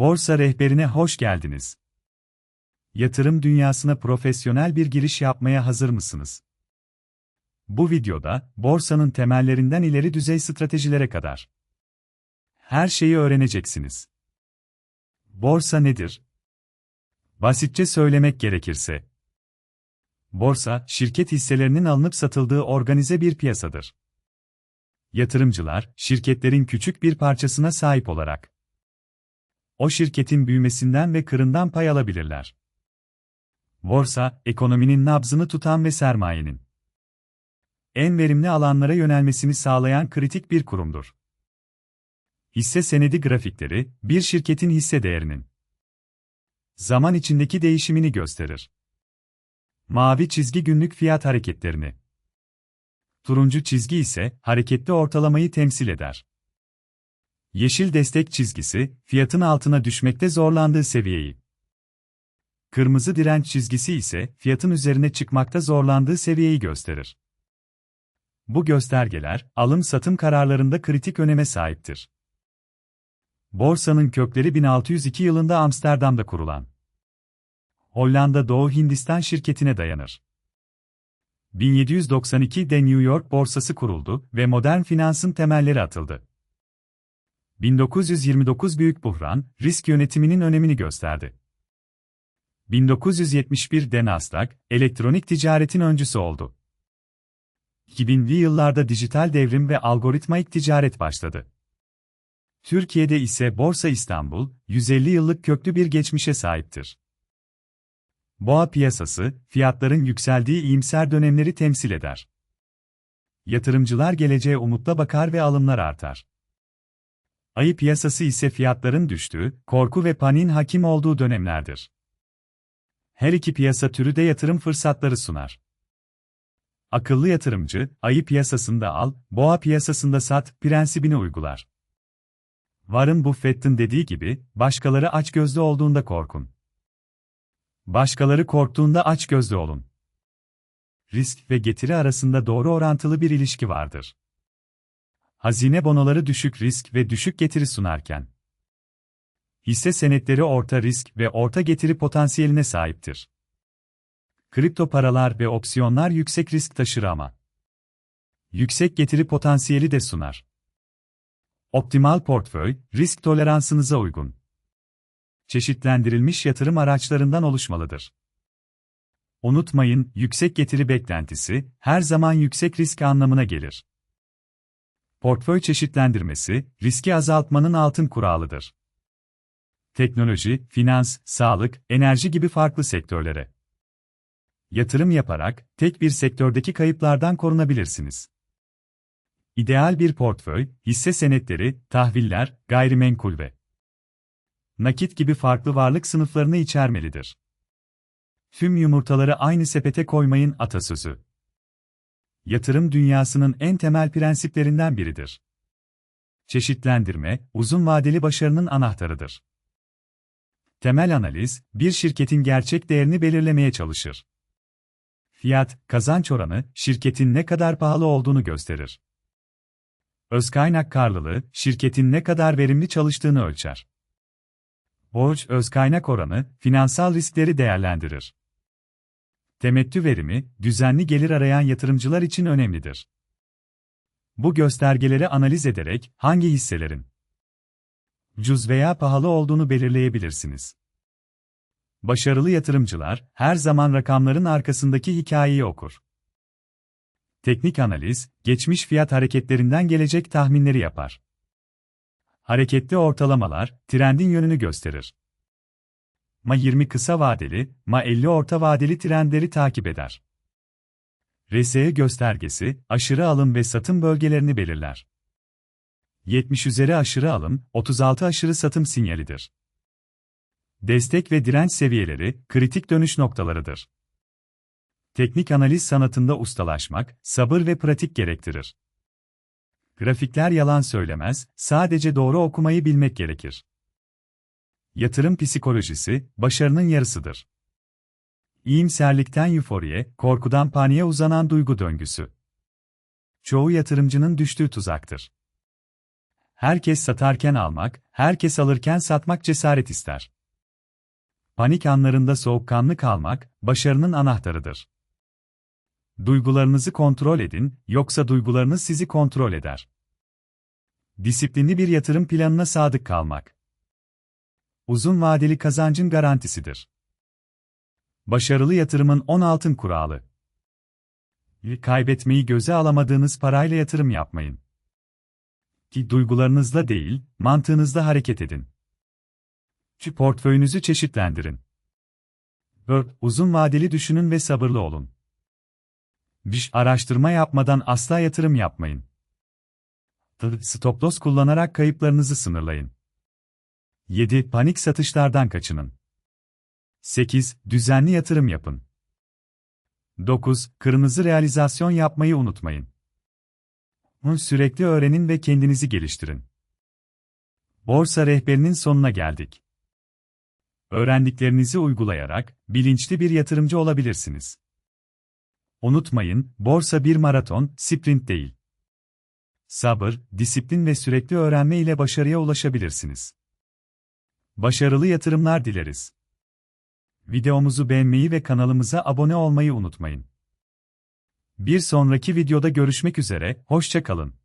Borsa rehberine hoş geldiniz. Yatırım dünyasına profesyonel bir giriş yapmaya hazır mısınız? Bu videoda borsanın temellerinden ileri düzey stratejilere kadar her şeyi öğreneceksiniz. Borsa nedir? Basitçe söylemek gerekirse, borsa şirket hisselerinin alınıp satıldığı organize bir piyasadır. Yatırımcılar, şirketlerin küçük bir parçasına sahip olarak o şirketin büyümesinden ve kırından pay alabilirler. Borsa, ekonominin nabzını tutan ve sermayenin en verimli alanlara yönelmesini sağlayan kritik bir kurumdur. Hisse senedi grafikleri, bir şirketin hisse değerinin zaman içindeki değişimini gösterir. Mavi çizgi günlük fiyat hareketlerini. Turuncu çizgi ise hareketli ortalamayı temsil eder. Yeşil destek çizgisi, fiyatın altına düşmekte zorlandığı seviyeyi. Kırmızı direnç çizgisi ise fiyatın üzerine çıkmakta zorlandığı seviyeyi gösterir. Bu göstergeler, alım-satım kararlarında kritik öneme sahiptir. Borsanın kökleri 1602 yılında Amsterdam'da kurulan Hollanda Doğu Hindistan şirketine dayanır. 1792'de New York borsası kuruldu ve modern finansın temelleri atıldı. 1929 büyük buhran, risk yönetiminin önemini gösterdi. 1971'de Nasdaq, elektronik ticaretin öncüsü oldu. 2000'li yıllarda dijital devrim ve algoritmaik ticaret başladı. Türkiye'de ise Borsa İstanbul, 150 yıllık köklü bir geçmişe sahiptir. Boğa piyasası, fiyatların yükseldiği iyimser dönemleri temsil eder. Yatırımcılar geleceğe umutla bakar ve alımlar artar. Ayı piyasası ise fiyatların düştüğü, korku ve paniğin hakim olduğu dönemlerdir. Her iki piyasa türü de yatırım fırsatları sunar. Akıllı yatırımcı, ayı piyasasında al, boğa piyasasında sat prensibini uygular. Warren Buffett'in dediği gibi, başkaları açgözlü olduğunda korkun. Başkaları korktuğunda açgözlü olun. Risk ve getiri arasında doğru orantılı bir ilişki vardır. Hazine bonoları düşük risk ve düşük getiri sunarken, hisse senetleri orta risk ve orta getiri potansiyeline sahiptir. Kripto paralar ve opsiyonlar yüksek risk taşır ama yüksek getiri potansiyeli de sunar. Optimal portföy, risk toleransınıza uygun. Çeşitlendirilmiş yatırım araçlarından oluşmalıdır. Unutmayın, yüksek getiri beklentisi her zaman yüksek risk anlamına gelir. Portföy çeşitlendirmesi, riski azaltmanın altın kuralıdır. Teknoloji, finans, sağlık, enerji gibi farklı sektörlere yatırım yaparak tek bir sektördeki kayıplardan korunabilirsiniz. İdeal bir portföy, hisse senetleri, tahviller, gayrimenkul ve nakit gibi farklı varlık sınıflarını içermelidir. Tüm yumurtaları aynı sepete koymayın atasözü. Yatırım dünyasının en temel prensiplerinden biridir. Çeşitlendirme, uzun vadeli başarının anahtarıdır. Temel analiz, bir şirketin gerçek değerini belirlemeye çalışır. Fiyat, kazanç oranı, şirketin ne kadar pahalı olduğunu gösterir. Özkaynak karlılığı, şirketin ne kadar verimli çalıştığını ölçer. Borç özkaynak oranı, finansal riskleri değerlendirir. Temettü verimi, düzenli gelir arayan yatırımcılar için önemlidir. Bu göstergeleri analiz ederek hangi hisselerin ucuz veya pahalı olduğunu belirleyebilirsiniz. Başarılı yatırımcılar her zaman rakamların arkasındaki hikayeyi okur. Teknik analiz, geçmiş fiyat hareketlerinden gelecek tahminleri yapar. Hareketli ortalamalar, trendin yönünü gösterir. MA 20 kısa vadeli, MA 50 orta vadeli trendleri takip eder. RSI göstergesi, aşırı alım ve satım bölgelerini belirler. 70 üzeri aşırı alım, 36 aşırı satım sinyalidir. Destek ve direnç seviyeleri, kritik dönüş noktalarıdır. Teknik analiz sanatında ustalaşmak, sabır ve pratik gerektirir. Grafikler yalan söylemez, sadece doğru okumayı bilmek gerekir. Yatırım psikolojisi, başarının yarısıdır. İyimserlikten euforiye, korkudan paniğe uzanan duygu döngüsü. Çoğu yatırımcının düştüğü tuzaktır. herkes satarken almak, herkes alırken satmak cesaret ister. Panik anlarında soğukkanlı kalmak, başarının anahtarıdır. Duygularınızı kontrol edin, yoksa duygularınız sizi kontrol eder. Disiplinli bir yatırım planına sadık kalmak. Uzun vadeli kazancın garantisidir. Başarılı yatırımın 10 altın kuralı. Kaybetmeyi göze alamadığınız parayla yatırım yapmayın. Ki duygularınızla değil, mantığınızla hareket edin. Şu portföyünüzü çeşitlendirin. 4. Uzun vadeli düşünün ve sabırlı olun. Bir araştırma yapmadan asla yatırım yapmayın. Stop loss kullanarak kayıplarınızı sınırlayın. 7. Panik satışlardan kaçının. 8. Düzenli yatırım yapın. 9. Kırmızı realizasyon yapmayı unutmayın. Sürekli öğrenin ve kendinizi geliştirin. Borsa rehberinin sonuna geldik. Öğrendiklerinizi uygulayarak bilinçli bir yatırımcı olabilirsiniz. Unutmayın, borsa bir maraton, sprint değil. Sabır, disiplin ve sürekli öğrenme ile başarıya ulaşabilirsiniz. Başarılı yatırımlar dileriz. Videomuzu beğenmeyi ve kanalımıza abone olmayı unutmayın. Bir sonraki videoda görüşmek üzere, hoşça kalın.